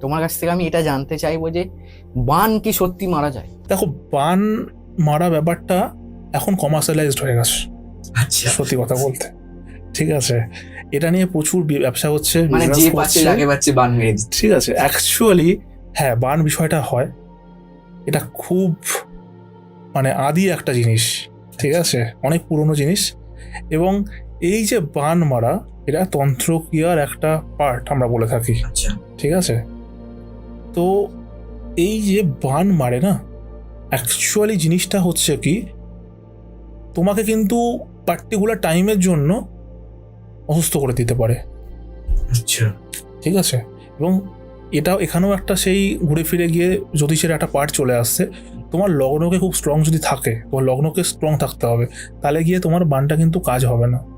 তোমার কাছ থেকে আমি এটা জানতে চাইব যে বান কি সত্যি মারা যায়? দেখো বান মারা ব্যাপারটা এখন কমার্শিয়ালাইজড হয়ে গেছে। আচ্ছা। সত্যি কথা বলতে। ঠিক আছে। এটা নিয়ে প্রচুর ব্যবসা হচ্ছে মানে। ঠিক আছে। অ্যাকচুয়ালি হ্যাঁ বান বিষয়টা হয়। এটা খুব মানে আদি একটা জিনিস। ঠিক আছে? অনেক পুরনো জিনিস। এবং এই যে বান মারা এটা তন্ত্রক্রিয়ার একটা পার্ট আমরা বলে থাকি। আচ্ছা। ঠিক আছে? তো এই যে বান মারে না অ্যাকচুয়ালি জিনিসটা হচ্ছে কি তোমাকে কিন্তু পার্টিকুলার টাইমের জন্য অসুস্থ করে দিতে পারে। আচ্ছা। ঠিক আছে? এবং এটাও এখানেও একটা সেই ঘুরে ফিরে গিয়ে জ্যোতিষের একটা পার্ট চলে আসছে। তোমার লগ্নকে খুব স্ট্রং যদি থাকে তোমার লগ্নকে স্ট্রং থাকতে হবে তাহলে গিয়ে তোমার বানটা কিন্তু কাজ হবে না।